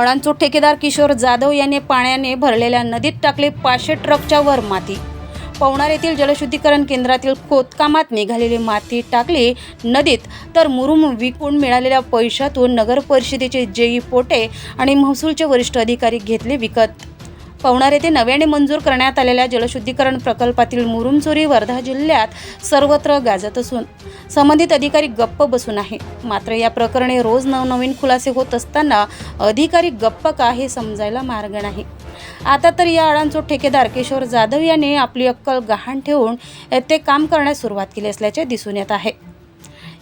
अळांचो ठेकेदार किशोर जाधव यांनी पाण्याने भरलेल्या नदीत टाकली पाचशे ट्रकच्या वर माती. पवनार येथील जलशुद्धीकरण केंद्रातील खोदकामात निघालेली माती टाकली नदीत तर मुरुम विकून मिळालेल्या पैशातून नगर परिषदेचे जेई पोटे आणि महसूलचे वरिष्ठ अधिकारी घेतले विकत. पवनार येथे नव्याने मंजूर करण्यात आलेल्या जलशुद्धीकरण प्रकल्पातील मुरुमचोरी वर्धा जिल्ह्यात सर्वत्र गाजत असून संबंधित अधिकारी गप्प बसून आहे. मात्र या प्रकरणी रोज नवनवीन खुलासे होत असताना अधिकारी गप्प का हे समजायला मार्ग नाही. आता तर या अळांचो ठेकेदार किशोर जाधव यांनी आपली अक्कल गहाण ठेवून ते काम करण्यास सुरुवात केली असल्याचे दिसून येत आहे.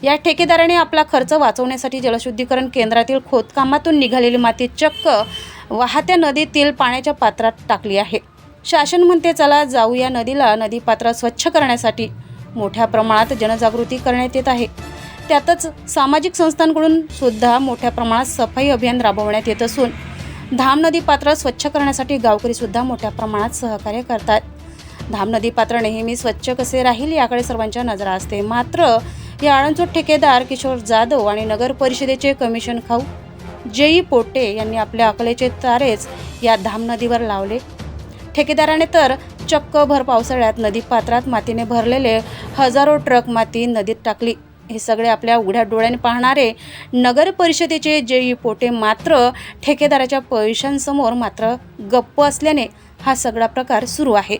या ठेकेदाराने आपला खर्च वाचवण्यासाठी जलशुद्धीकरण केंद्रातील खोदकामातून निघालेली माती चक्क वाहत्या नदीतील पाण्याच्या पात्रात टाकली आहे. शासन म्हणते चला जाऊ या नदीला. नदीपात्र स्वच्छ करण्यासाठी. मोठ्या प्रमाणात जनजागृती करण्यात येत आहे. त्यातच सामाजिक संस्थांकडून सुद्धा मोठ्या प्रमाणात सफाई अभियान राबवण्यात येत असून धाम नदी पात्र स्वच्छ करण्यासाठी गावकरी सुद्धा मोठ्या प्रमाणात सहकार्य करतात. धाम नदी पात्र नेहमी स्वच्छ कसे राहील याकडे सर्वांच्या नजरा असते. मात्र या आळंचोट ठेकेदार किशोर जाधव आणि नगर परिषदेचे कमिशन खाऊ जेई पोटे यांनी आपल्या अकलेचे तारेच या धाम नदीवर लावले. ठेकेदाराने तर चक्क भर पावसाळ्यात नदी पात्रात मातीने भरलेले हजारो ट्रक माती नदीत टाकली. हे सगळे आपल्या उघड्या डोळ्याने पाहणारे नगर परिषदेचे जे पोटे मात्र ठेकेदाराच्या पैशांसमोर मात्र गप्प असल्याने हा सगळा प्रकार सुरू आहे.